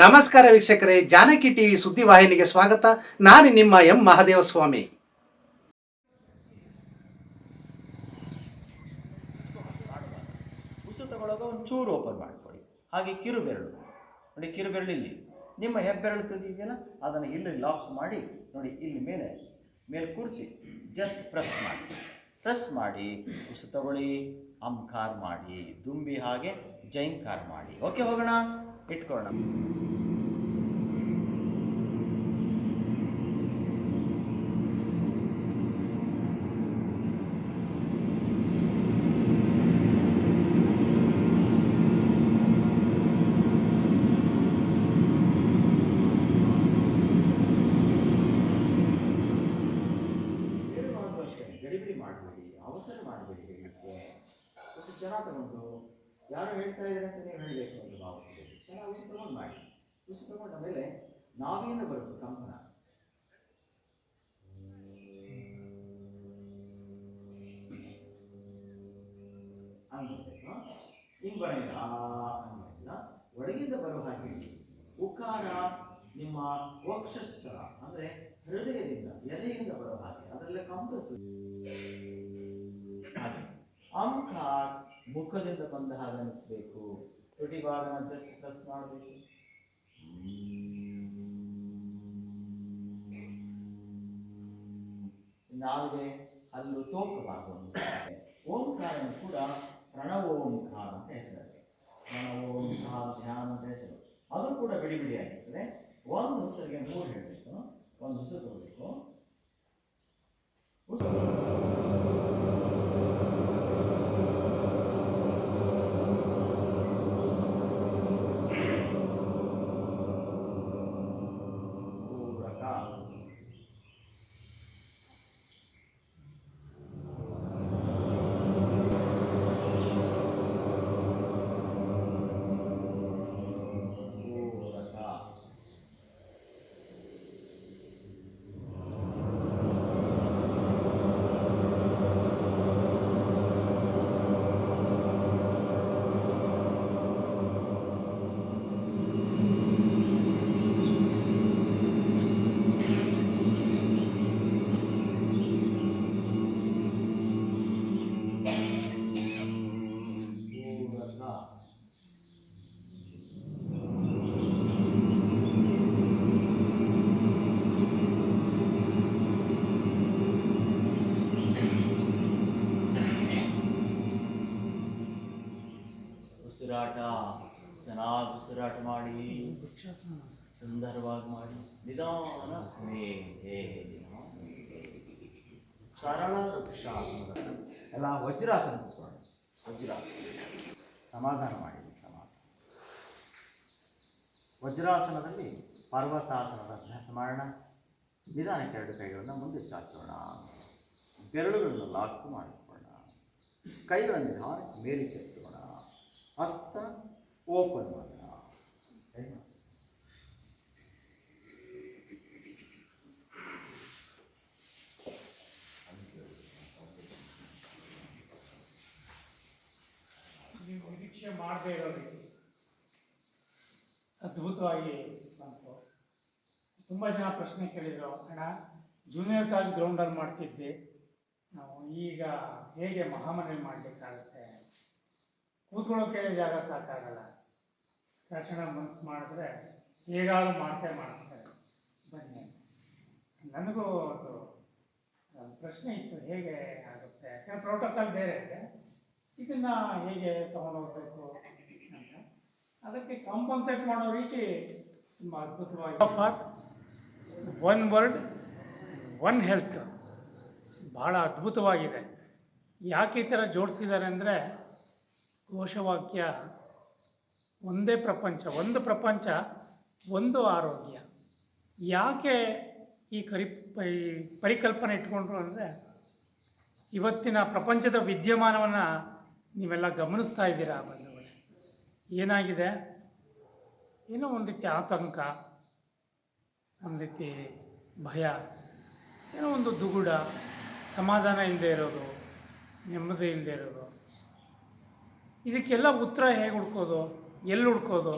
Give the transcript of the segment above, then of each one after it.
ನಮಸ್ಕಾರ ವೀಕ್ಷಕರೇ, ಜಾನಕಿ ಟಿವಿ ಸುದ್ದಿವಾಹಿನಿಗೆ ಸ್ವಾಗತ. ನಾನು ನಿಮ್ಮ ಎಂ ಮಹಾದೇವ ಸ್ವಾಮಿ ಉಸು ತಗೊಳ್ಳೋದು ಒಂದು ಚೂರು ಓಪನ್ ಮಾಡಿಕೊಡಿ. ಹಾಗೆ ಕಿರುಬೆರಳು ನೋಡಿ, ಕಿರು ಬೆರಳು ಇಲ್ಲಿ. ನಿಮ್ಮ ಹೆಬ್ಬೆರಳು ತುದಿ ಅದನ್ನು ಇಲ್ಲಿ ಲಾಕ್ ಮಾಡಿ, ನೋಡಿ, ಇಲ್ಲಿ ಮೇಲೆ ಮೇಲೆ ಕೂರಿಸಿ ಜಸ್ಟ್ ಪ್ರೆಸ್ ಮಾಡಿ. ಪ್ರೆಸ್ ಮಾಡಿ, ಉಸು ತಗೊಳ್ಳಿ ಅಂಕಾರ್ ಮಾಡಿ, ದುಂಬಿ ಹಾಗೆ ಜೈಂಕಾರ್ ಮಾಡಿ. ಓಕೆ ಹೋಗೋಣ. ಇಟ್ಕೊಳ್ಳೋಣ. ಗಡಿಬಿಡಿ ಮಾಡಬೇಡಿ, ಅವಸರ ಮಾಡಬೇಡಿ ಹೇಳಲಿಕ್ಕೆ ಸ್ವಲ್ಪ ಜನ ತಗೊಂಡು, ಯಾರು ಹೇಳ್ತಾ ಇದ್ದಾರೆ ಅಂತ ನೀವು ಹೇಳಬೇಕು ಒಂದು ಭಾವಿಸಿದ್ದೀರಿ ಜನ ಉಸಿ ಮಾಡಿ. ಉಸಿ ತಗೊಂಡ ಮೇಲೆ ನಾವಿಂದ ಬರುತ್ತೆ ಕಂಪನ ಹಿಂಗೆ ಬರೋಂಗಿಲ್ಲ ಒಳಗಿಂದ ಬರೋ ಹಾಗೆ. ಉಕಾರ ನಿಮ್ಮ ವಕ್ಷಸ್ಥಳ ಅಂದ್ರೆ ಹೃದಯದಿಂದ ಎದೆಯಿಂದ ಬರೋ ಹಾಗೆ, ಅದರಲ್ಲೇ ಕಂಪಸ್ ಹಾಗೆ. ಅಂಕ ಮುಖದಿಂದ ಬಂದ ಹಾಗೆ ಅನಿಸ್ಬೇಕು. ತುಟಿ ಭಾಗನ ಜಸ್ಟ್ ಪ್ರೆಸ್ ಮಾಡಬೇಕು. ನಾಲ್ಗೆ ಹಲ್ಲು ತೋಕಬಾರದು ಓಂಕಾರನ ಕೂಡ ಪ್ರಣವೋಂಕಾರ ಅಂತ ಹೆಸರು. ಪ್ರಣವೋಂಕಾರ ಧ್ಯಾನ ಅಂತ ಹೆಸರು. ಅದು ಕೂಡ ಬಿಡಿ ಬಿಡಿ ಆಗಿರ್ತದೆ ಒಂದು ಉಸಿರಿಗೆ ಮೂರು ಹೇಳಬೇಕು. ಒಂದು ಉಸಿರು ಪೂರಕ ಉಸಿರಾಟ ಚೆನ್ನಾಗಿ ಉಸಿರಾಟ ಮಾಡಿ, ಸುಂದರವಾಗಿ ಮಾಡಿ. ನಿಧಾನ ಮೇಲೆ ಸರಳ ವೃಕ್ಷಾಸನ ಎಲ್ಲ ವಜ್ರಾಸನ ವಜ್ರಾಸನ. ಸಮಾಧಾನ ಮಾಡಿ ಸಮಾಧಾನ. ವಜ್ರಾಸನದಲ್ಲಿ ಪರ್ವತಾಸನದ ಅಭ್ಯಾಸ ಮಾಡೋಣ. ನಿಧಾನಕ್ಕೆ ಎರಡು ಕೈಗಳನ್ನು ಮುಂದೆ ಚಾಚೋಣ. ಬೆರಳುಗಳನ್ನು ಲಾಕ್ ಮಾಡಿಕೊಳ್ಳೋಣ. ಕೈಗಳನ್ನು ನಿಧಾನಕ್ಕೆ ಮೇಲೆ ಹಸ್ತ ಓಪನ್ ಮಾಡೋಣ. ನೀವು ನಿರೀಕ್ಷೆ ಮಾಡದೇ ಇರೋ ರೀತಿ ಅದ್ಭುತವಾಗಿ ಬಂತು ತುಂಬ ಜನ ಪ್ರಶ್ನೆ ಕೇಳಿದರು ಅಣ್ಣ. ಜೂನಿಯರ್ ಕಾಲೇಜ್ ಗ್ರೌಂಡಲ್ಲಿ ಮಾಡ್ತಿದ್ವಿ ನಾವು ಈಗ ಹೇಗೆ ಮಹಾಮನೆ ಮಾಡಲಿಕ್ಕಾಗುತ್ತೆ ಕೂತ್ಕೊಳ್ಳೋಕೆ ಜಾಗ ಸಾಕಾಗಲ್ಲ. ತಕ್ಷಣ ಮನಸ್ಸು ಮಾಡಿದ್ರೆ ಹೇಗಾದ್ರೂ ಮಾಡಿಸೇ ಮಾಡಿಸ್ತಾರೆ. ಬನ್ನಿ ನನಗೂ ಅದು ಪ್ರಶ್ನೆ ಇತ್ತು, ಹೇಗೆ ಆಗುತ್ತೆ? ಯಾಕಂದ್ರೆ ಪ್ರೋಟೋಕಾಲ್ ಬೇರೆ ಇದೆ. ಇದನ್ನ ಹೇಗೆ ತಗೊಂಡೋಗ್ಬೇಕು ಅಂತ. ಅದಕ್ಕೆ ಕಾಂಪನ್ಸೇಟ್ ಮಾಡೋ ರೀತಿ ತುಂಬ ಅದ್ಭುತವಾಗಿ for one word one health ಭಾಳ ಅದ್ಭುತವಾಗಿದೆ. ಯಾಕೆ ಈ ಥರ ಜೋಡಿಸಿದ್ದಾರೆ ಅಂದರೆ ಘೋಷವಾಕ್ಯ ಒಂದೇ ಪ್ರಪಂಚ, ಒಂದು ಪ್ರಪಂಚ, ಒಂದು ಆರೋಗ್ಯ. ಯಾಕೆ ಈ ಕರಿ, ಈ ಪರಿಕಲ್ಪನೆ ಇಟ್ಕೊಂಡ್ರು ಅಂದರೆ ಇವತ್ತಿನ ಪ್ರಪಂಚದ ವಿದ್ಯಮಾನವನ್ನು ನೀವೆಲ್ಲ ಗಮನಿಸ್ತಾ ಇದ್ದೀರಾ ಬಂಧುಗಳೇ? ಏನಾಗಿದೆ? ಏನೋ ಒಂದು ರೀತಿ ಆತಂಕ, ಒಂದು ರೀತಿ ಭಯ, ಏನೋ ಒಂದು ದುಗುಡ, ಸಮಾಧಾನ ಇಲ್ಲದೆ ಇರೋದು, ನೆಮ್ಮದಿ ಇಲ್ಲದೆ ಇರೋದು. ಇದಕ್ಕೆಲ್ಲ ಉತ್ತರ ಹೇಗೆ ಹುಡ್ಕೋದು? ಎಲ್ಲಿ ಹುಡ್ಕೋದು?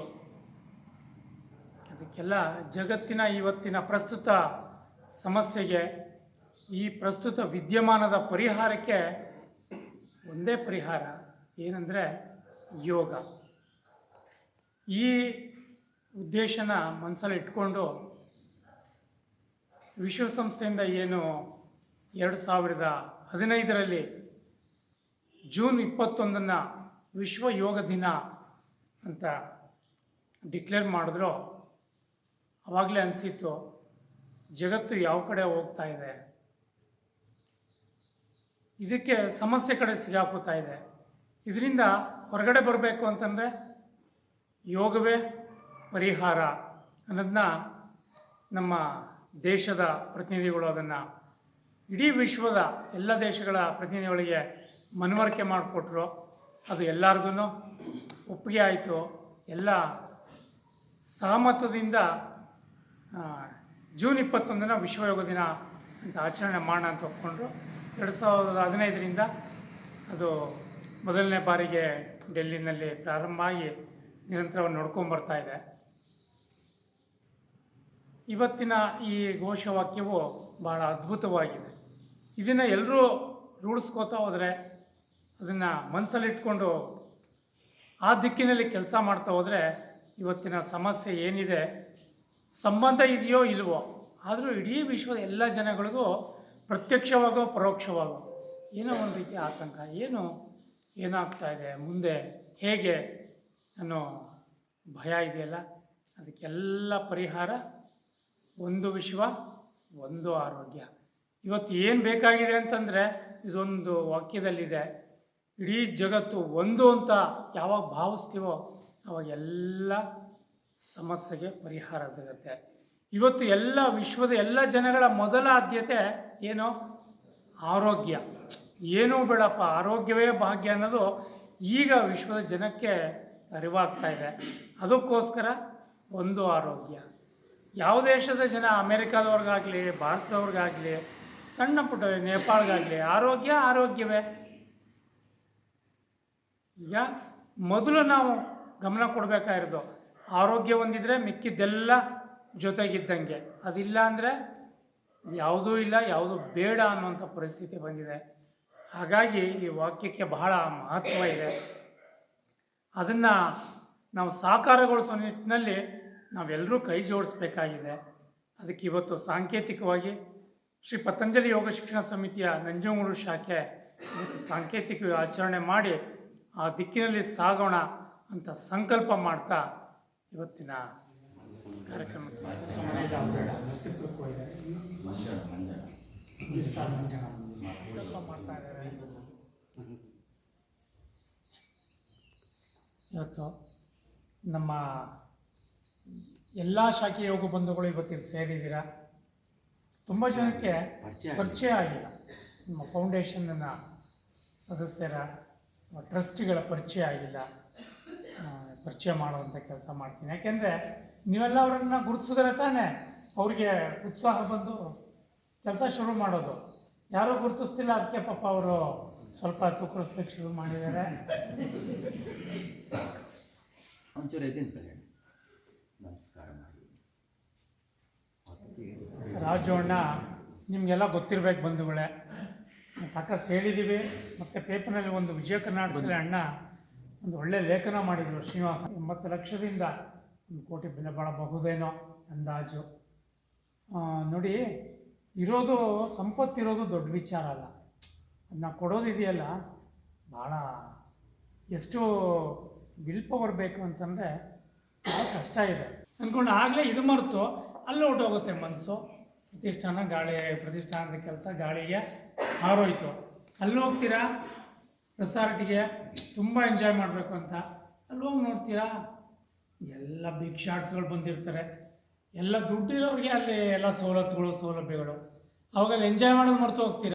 ಅದಕ್ಕೆಲ್ಲ ಜಗತ್ತಿನ ಇವತ್ತಿನ ಪ್ರಸ್ತುತ ಸಮಸ್ಯೆಗೆ, ಈ ಪ್ರಸ್ತುತ ವಿದ್ಯಮಾನದ ಪರಿಹಾರಕ್ಕೆ ಒಂದೇ ಪರಿಹಾರ, ಏನಂದರೆ ಯೋಗ. ಈ ಉದ್ದೇಶನ ಮನಸ್ಸಲ್ಲಿ ಇಟ್ಕೊಂಡು ವಿಶ್ವಸಂಸ್ಥೆಯಿಂದ ಏನು ಎರಡು ಸಾವಿರದ ಹದಿನೈದರಲ್ಲಿ ಜೂನ್ ಇಪ್ಪತ್ತೊಂದನ್ನು ವಿಶ್ವ ಯೋಗ ದಿನ ಅಂತ ಡಿಕ್ಲೇರ್ ಮಾಡಿದ್ರು. ಆವಾಗಲೇ ಅನಿಸಿತ್ತು, ಜಗತ್ತು ಯಾವ ಕಡೆ ಹೋಗ್ತಾ ಇದೆ? ಇದಕ್ಕೆ ಸಮಸ್ಯೆ ಕಡೆ ಸಿಗಾಕೋತಾ ಇದೆ. ಇದರಿಂದ ಹೊರಗಡೆ ಬರಬೇಕು ಅಂತಂದರೆ ಯೋಗವೇ ಪರಿಹಾರ ಅನ್ನೋದನ್ನ ನಮ್ಮ ದೇಶದ ಪ್ರತಿನಿಧಿಗಳು ಅದನ್ನು ಇಡೀ ವಿಶ್ವದ ಎಲ್ಲ ದೇಶಗಳ ಪ್ರತಿನಿಧಿಗಳಿಗೆ ಮನವರಿಕೆ ಮಾಡಿಕೊಟ್ರು. ಅದು ಎಲ್ಲರಿಗೂ ಒಪ್ಪಿಗೆ ಆಯಿತು. ಎಲ್ಲ ಸಹಮತದಿಂದ ಜೂನ್ ಇಪ್ಪತ್ತೊಂದನ ವಿಶ್ವಯೋಗ ದಿನ ಅಂತ ಆಚರಣೆ ಮಾಡೋಣ ಅಂತ ಒಪ್ಕೊಂಡ್ರು. ಎರಡು ಸಾವಿರದ ಹದಿನೈದರಿಂದ ಅದು ಮೊದಲನೇ ಬಾರಿಗೆ ಡೆಲ್ಲಿನಲ್ಲಿ ಪ್ರಾರಂಭ ಆಗಿ ನಿರಂತರವಾಗಿ ನೋಡ್ಕೊಂಬರ್ತಾ ಇದೆ. ಇವತ್ತಿನ ಈ ಘೋಷವಾಕ್ಯವು ಭಾಳ ಅದ್ಭುತವಾಗಿದೆ. ಇದನ್ನು ಎಲ್ಲರೂ ರೂಢಿಸ್ಕೋತಾ ಹೋದರೆ ಅದನ್ನು ಮನಸ್ಸಲ್ಲಿಟ್ಕೊಂಡು ಆ ದಿಕ್ಕಿನಲ್ಲಿ ಕೆಲಸ ಮಾಡ್ತಾ ಹೋದರೆ ಇವತ್ತಿನ ಸಮಸ್ಯೆ ಏನಿದೆ, ಸಂಬಂಧ ಇದೆಯೋ ಇಲ್ವೋ, ಆದರೂ ಇಡೀ ವಿಶ್ವದ ಎಲ್ಲ ಜನಗಳಿಗೂ ಪ್ರತ್ಯಕ್ಷವಾಗೋ, ಪರೋಕ್ಷವಾಗೋ ಏನೋ ಒಂದು ರೀತಿ ಆತಂಕ. ಏನು ಏನಾಗ್ತಾ ಇದೆ, ಮುಂದೆ ಹೇಗೆ ಅನ್ನೋ ಭಯ ಇದೆಯಲ್ಲ, ಅದಕ್ಕೆಲ್ಲ ಪರಿಹಾರ ಒಂದು ವಿಶ್ವ, ಒಂದು ಆರೋಗ್ಯ. ಇವತ್ತು ಏನು ಬೇಕಾಗಿದೆ ಅಂತಂದರೆ, ಇದೊಂದು ವಾಕ್ಯದಲ್ಲಿದೆ. ಇಡೀ ಜಗತ್ತು ಒಂದು ಅಂತ ಯಾವಾಗ ಭಾವಿಸ್ತೀವೋ ಅವಾಗ ಎಲ್ಲ ಸಮಸ್ಯೆಗೆ ಪರಿಹಾರ ಸಿಗುತ್ತೆ. ಇವತ್ತು ಎಲ್ಲ ವಿಶ್ವದ ಎಲ್ಲ ಜನಗಳ ಮೊದಲ ಆದ್ಯತೆ ಏನು? ಆರೋಗ್ಯ. ಏನೂ ಬೇಡಪ್ಪ, ಆರೋಗ್ಯವೇ ಭಾಗ್ಯ ಅನ್ನೋದು ಈಗ ವಿಶ್ವದ ಜನಕ್ಕೆ ಅರಿವಾಗ್ತಾ ಇದೆ. ಅದಕ್ಕೋಸ್ಕರ ಒಂದು ಆರೋಗ್ಯ. ಯಾವ ದೇಶದ ಜನ? ಅಮೇರಿಕಾದವ್ರಿಗಾಗಲಿ, ಭಾರತದವ್ರಿಗಾಗಲಿ, ಸಣ್ಣ ಪುಟ್ಟ ನೇಪಾಳಗಾಗಲಿ, ಆರೋಗ್ಯ ಆರೋಗ್ಯವೇ. ಈಗ ಮೊದಲು ನಾವು ಗಮನ ಕೊಡಬೇಕಾಗಿರೋದು, ಆರೋಗ್ಯ ಹೊಂದಿದ್ರೆ ಮಿಕ್ಕಿದ್ದೆಲ್ಲ ಜೊತೆಗಿದ್ದಂಗೆ. ಅದಿಲ್ಲ ಅಂದರೆ ಯಾವುದೂ ಇಲ್ಲ, ಯಾವುದು ಬೇಡ ಅನ್ನುವಂಥ ಪರಿಸ್ಥಿತಿ ಬಂದಿದೆ. ಹಾಗಾಗಿ ಈ ವಾಕ್ಯಕ್ಕೆ ಬಹಳ ಮಹತ್ವ ಇದೆ. ಅದನ್ನು ನಾವು ಸಾಕಾರಗೊಳಿಸೋ ನಿಟ್ಟಿನಲ್ಲಿ ನಾವೆಲ್ಲರೂ ಕೈ ಜೋಡಿಸ್ಬೇಕಾಗಿದೆ. ಅದಕ್ಕೆ ಇವತ್ತು ಸಾಂಕೇತಿಕವಾಗಿ ಶ್ರೀ ಪತಂಜಲಿ ಯೋಗ ಶಿಕ್ಷಣ ಸಮಿತಿಯ ನಂಜನಗೂಡು ಶಾಖೆ ಇವತ್ತು ಸಾಂಕೇತಿಕ ಆಚರಣೆ ಮಾಡಿ ಆ ದಿಕ್ಕಿನಲ್ಲಿ ಸಾಗೋಣ ಅಂತ ಸಂಕಲ್ಪ ಮಾಡ್ತಾ ಇವತ್ತಿನ ಮಾಡ್ತಾ ಇದ್ದಾರೆ ಇವತ್ತು ನಮ್ಮ ಎಲ್ಲ ಶಾಖೆ ಯೋಗ ಬಂಧುಗಳು ಇವತ್ತಿಗೆ ಸೇರಿದ್ದೀರಾ? ತುಂಬ ಜನಕ್ಕೆ ಪರಿಚಯ ಆಗಿಲ್ಲ. ನಮ್ಮ ಫೌಂಡೇಶನ್ನ ಸದಸ್ಯರ ಟ್ರಸ್ಟಿಗಳ ಪರಿಚಯ ಆಗಿಲ್ಲ. ಪರಿಚಯ ಮಾಡುವಂಥ ಕೆಲಸ ಮಾಡ್ತೀನಿ. ಯಾಕೆಂದರೆ ನೀವೆಲ್ಲ ಅವರನ್ನು ಗುರುತಿಸಿದ್ರೆ ತಾನೇ ಅವ್ರಿಗೆ ಉತ್ಸಾಹ ಬಂದು ಕೆಲಸ ಶುರು ಮಾಡೋದು. ಯಾರೂ ಗುರುತಿಸ್ತಿಲ್ಲ ಅದಕ್ಕೆ ಪಾಪ ಅವರು ಸ್ವಲ್ಪ ತುಕ್ಕಿಸ್ಲಿಕ್ಕೆ ಶುರು ಮಾಡಿದ್ದಾರೆ. ಒಂಚೂರು ನಮಸ್ಕಾರ ಮಾಡಿ. ರಾಜು ಅಣ್ಣ ನಿಮಗೆಲ್ಲ ಗೊತ್ತಿರಬೇಕು ಬಂಧುಗಳೇ. ಸಾಕಷ್ಟು ಹೇಳಿದ್ದೀವಿ ಮತ್ತು ಪೇಪರ್ನಲ್ಲಿ ಒಂದು ವಿಜಯ ಕರ್ನಾಟಕದಲ್ಲಿ ಅಣ್ಣ ಒಂದು ಒಳ್ಳೆ ಲೇಖನ ಮಾಡಿದರು ಶ್ರೀನಿವಾಸ. ಎಂಬತ್ತು ಲಕ್ಷದಿಂದ ಒಂದು ಕೋಟಿ ಬೆಲೆ ಬಾಳಬಹುದೇನೋ ಅಂದಾಜು. ನೋಡಿ, ಇರೋದು, ಸಂಪತ್ತಿರೋದು ದೊಡ್ಡ ವಿಚಾರ ಅಲ್ಲ. ಅದನ್ನ ಕೊಡೋದಿದೆಯಲ್ಲ ಭಾಳ ಎಷ್ಟು ವಿಲ್ ಪವರ್ ಬೇಕು ಅಂತಂದರೆ ಭಾಳ ಕಷ್ಟ ಇದೆ. ಅಂದ್ಕೊಂಡು ಆಗಲೇ ಇದು ಮರೆತು ಅಲ್ಲಿ ಹೊಟ್ಟೋಗುತ್ತೆ ಮನಸ್ಸು ಪ್ರತಿಷ್ಠಾನ ಗಾಳಿ, ಪ್ರತಿಷ್ಠಾನದ ಕೆಲಸ, ಗಾಳಿಗೆ ಹಾರೋಯ್ತು. ಅಲ್ಲಿ ಹೋಗ್ತೀರಾ? ರೆಸಾರ್ಟಿಗೆ ತುಂಬ ಎಂಜಾಯ್ ಮಾಡಬೇಕು ಅಂತ. ಅಲ್ಲಿ ಹೋಗಿ ನೋಡ್ತೀರಾ? ಎಲ್ಲ ಬಿಗ್ ಶಾಟ್ಸ್ಗಳು ಬಂದಿರ್ತಾರೆ. ಎಲ್ಲ ದುಡ್ಡಿರೋರಿಗೆ ಅಲ್ಲಿ ಎಲ್ಲ ಸವಲತ್ತುಗಳು, ಸೌಲಭ್ಯಗಳು. ಅವಾಗ ಎಂಜಾಯ್ ಮಾಡೋದು ಮರೆತು ಹೋಗ್ತೀರಾ?